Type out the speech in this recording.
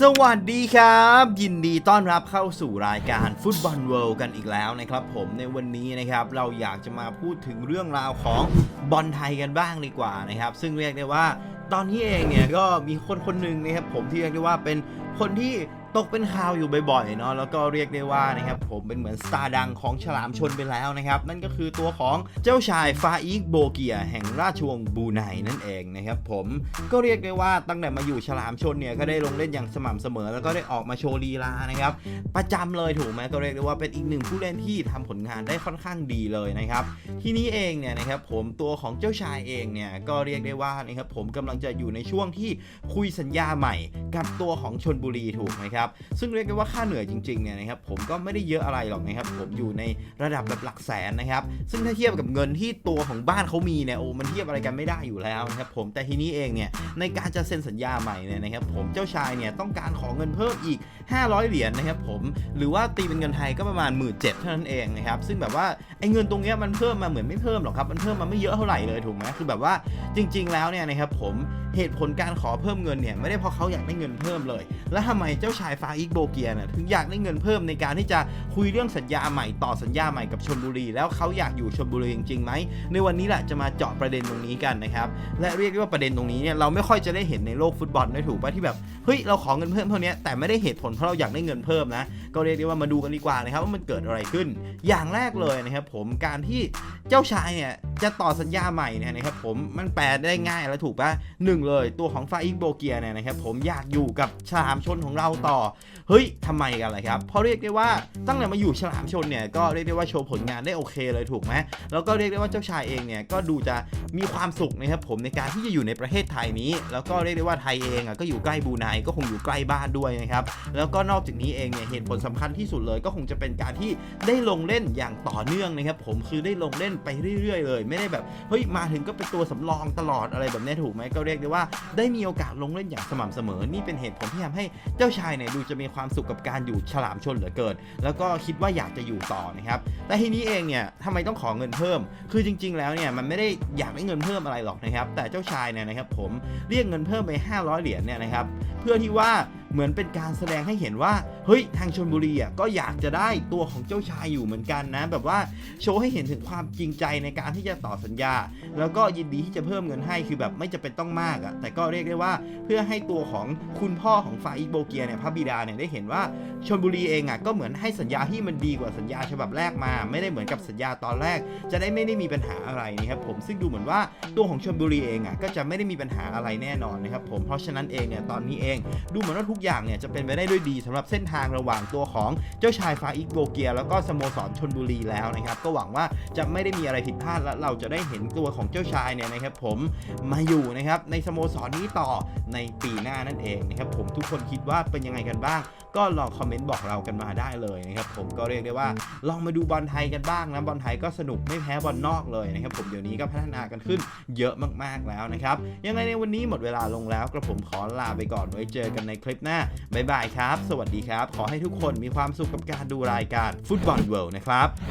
สวัสดีครับ ยินดีต้อนรับเข้าสู่รายการฟุตบอลเวิลด์กันอีกแล้วนะครับ ผมในวันนี้นะครับเราอยากจะมาพูดถึงเรื่องราวของบอลไทยกันบ้างดีกว่านะครับ ซึ่งเรียกได้ว่าตอนนี้เองเนี่ยก็มีคนคนหนึ่งนะครับผมที่เรียกได้ว่าเป็น คนที่ตกเป็นข่าวอยู่บ่อยๆเนาะแล้วก็เรียกได้ว่านะครับผมเป็นเหมือนสตาร์ดังของฉลามชนไปแล้วนะครับนั่นก็คือตัวของเจ้าชายฟาอิกโบเกีย แห่งราชวงศ์บูไนนั่นเองนะครับผมก็เรียกได้ว่าตั้งแต่มาอยู่ฉลามชนเนี่ยก็ได้ลงเล่นอย่างสม่ำเสมอ แล้วก็ได้ออกมาโชว์ลีลานะครับประจำเลยถูกไหมก็เรียกได้ว่าเป็นอีกหนึ่งผู้เล่นที่ทำผลงานได้ค่อนข้างดีเลยนะครับที่นี้เองเนี่ยนะครับผมตัวของเจ้าชายเองเนี่ยก็เรียกได้ว่านะครับผมกำลังจะอยู่ในช่วงที่คุยสัญญาใหม่ กับตัวของชนบุรีถูกไหมครับ ซึ่งเรียกได้ว่าค่าเหนื่อยจริงๆเนี่ยนะครับผมก็ไม่ได้เยอะอะไรหรอกนะครับ ผมอยู่ในระดับแบบหลักแสนนะครับ ซึ่งถ้าเทียบกับเงินที่ตัวของบ้านเขามีเนี่ยโอ้มันเทียบอะไรกันไม่ได้อยู่แล้วนะครับผมแต่ทีนี้เองเนี่ยในการจะเซ็นสัญญาใหม่เนี่ยนะครับผมเจ้าชายเนี่ยต้องการขอเงินเพิ่มอีก 500 เหรียญนะครับผมหรือว่าตีเป็นเงินไทยก็ประมาณ 1 7ื่นเเท่านั้นเองนะครับซึ่งแบบว่าไอ้เงินตรงเนี้ยมันเพิ่มมาเหมือนไม่เพิ่มหรอกครับมันเพิ่มมาไม่เยอะเท่าไหร่เลยถูกไหมคือแบบว่าจริง ๆ แล้วเนี่ยนะครับผมเหตุผลการขอเพิ่มเงินเนี่ยไม่ได้เพราะเขาอยากได้เงินเพิ่มเลย แล้วทำไมเจ้าชายฟาอิกโบเกียเนี่ยถึงอยากได้เงินเพิ่มในการที่จะคุยเรื่องสัญญาใหม่ต่อสัญญาใหม่กับชนบุรี แล้วเขาอยากอยู่ชนบุรีจริงๆไหมในวันนี้แหละจะมาเจาะประเด็นตรงนี้กันนะครับและเรียกได้ว่าประเด็นตรงนี้เนี่ยเราไม่ค่อยจะได้เห็นในโลกฟุตบอลได้ถูกปะที่แบบ เฮ้ยเราขอเงินเพิ่มเท่านี้แต่ไม่ได้เหตุผลเพราะเราอยากได้เงินเพิ่มนะ ก็เรียกได้ว่ามาดูกันดีกว่านะครับว่ามันเกิดอะไรขึ้น อย่างแรกเลยนะครับผมการที่เจ้าชายเนี่ยจะต่อสัญญาใหม่เนี่ยนะครับผมมันแปลได้ง่ายแล้วถูกปะหนึ่งเลยตัวของฟาอิกโบเกียเนี่ยนะครับผมอยากอยู่กับฉลามชนของเราต่อ เฮ้ยทำไมกันล่ะครับเพราะเรียกได้ว่าตั้งแต่มาอยู่ฉลามชนเนี่ยก็เรียกได้ว่าโชว์ผลงานได้โอเคเลยถูกไหมแล้วก็เรียกได้ว่าเจ้าชายเองเนี่ยก็ดูจะมีความสุขนะครับผมในการที่จะอยู่ในประเทศไทยนี้ แล้วก็เรียกได้ว่าไทยเองอะก็อยู่ใกล้บูไนก็คงอยู่ใกล้บ้านด้วยนะครับ แล้วก็นอกจากนี้เองเนี่ยเหตุผลสำคัญที่สุดเลยก็คงจะเป็นการที่ได้ลงเล่นอย่างต่อเนื่องนะครับผมคือได้ลงเล่นไปเรื่อย ๆ เลย ไม่ได้แบบเฮ้ยมาถึงก็เป็นตัวสำรองตลอดอะไรแบบนี้ถูกไหมก็เรียกได้ว่าได้มีโอกาสลงเล่นอย่างสม่ำเสมอ นี่เป็นเหตุผลที่ทำให้เจ้าชายเนี่ยดูจะมีความสุขกับการอยู่ฉลามชนเหลือเกิน แล้วก็คิดว่าอยากจะอยู่ต่อนะครับแต่ทีนี้เองเนี่ยทำไมต้องขอเงินเพิ่ม คือจริง ๆ แล้วเนี่ยมันไม่ได้อยากได้เงินเพิ่มอะไรหรอกนะครับแต่เจ้าชายเนี่ยนะครับผมเรียกเงินเพิ่มไป 500 เหรียญเนี่ยนะครับเพื่อที่ว่าเหมือนเป็นการแสดงให้เห็นว่า เฮ้ยทางชนบุรีอะก็อยากจะได้ตัวของเจ้าชายอยู่เหมือนกันนะ แบบว่าโชว์ให้เห็นถึงความจริงใจในการที่จะต่อสัญญา แล้วก็ยินดีที่จะเพิ่มเงินให้คือแบบไม่จะเป็นต้องมากอะแต่ก็เรียกได้ว่าเพื่อให้ตัวของคุณพ่อของฟาอิโบเกียเนี่ยพระบิดาเนี่ยได้เห็นว่าชนบุรีเองอะก็เหมือนให้สัญญาที่มันดีกว่าสัญญาฉบับแรกมา ไม่ได้เหมือนกับสัญญาตอนแรก จะได้ไม่ได้มีปัญหาอะไรนะครับผมซึ่งดูเหมือนว่าตัวของชนบุรีเองอะก็จะไม่ได้มีปัญหาอะไรแน่นอนนะครับผมเพราะฉะนั้นเองเนี่ยตอนนี้เอง ดูเหมือนว่าทุกอย่างเนี่ยจะเป็นไปได้ด้วยดีสำหรับเส้นทางระหว่างตัวของเจ้าชายฟาอิกโบเกีย แล้วก็สโมสรชนบุรีแล้วนะครับ ก็หวังว่าจะไม่ได้มีอะไรผิดพลาดและเราจะได้เห็นตัวของเจ้าชายเนี่ยนะครับผมมาอยู่นะครับในสโมสรนี้ต่อในปีหน้านั่นเองนะครับผมทุกคนคิดว่าเป็นยังไงกันบ้าง ก็ลองคอมเมนต์บอกเรากันมาได้เลยนะครับผมก็เรียกได้ว่าลองมาดูบอลไทยกันบ้างนะบอลไทยก็สนุกไม่แพ้บอลนอกเลยนะครับผมเดี๋ยวนี้ก็พัฒนากันขึ้นเยอะมากๆแล้วนะครับยังไงในวันนี้หมดเวลาลงแล้วกระผมขอลาไปก่อนไว้เจอกันในคลิปหน้าบ๊ายบายครับ สวัสดีครับขอให้ทุกคนมีความสุขกับการดูรายการฟุตบอลเวิลด์นะครับ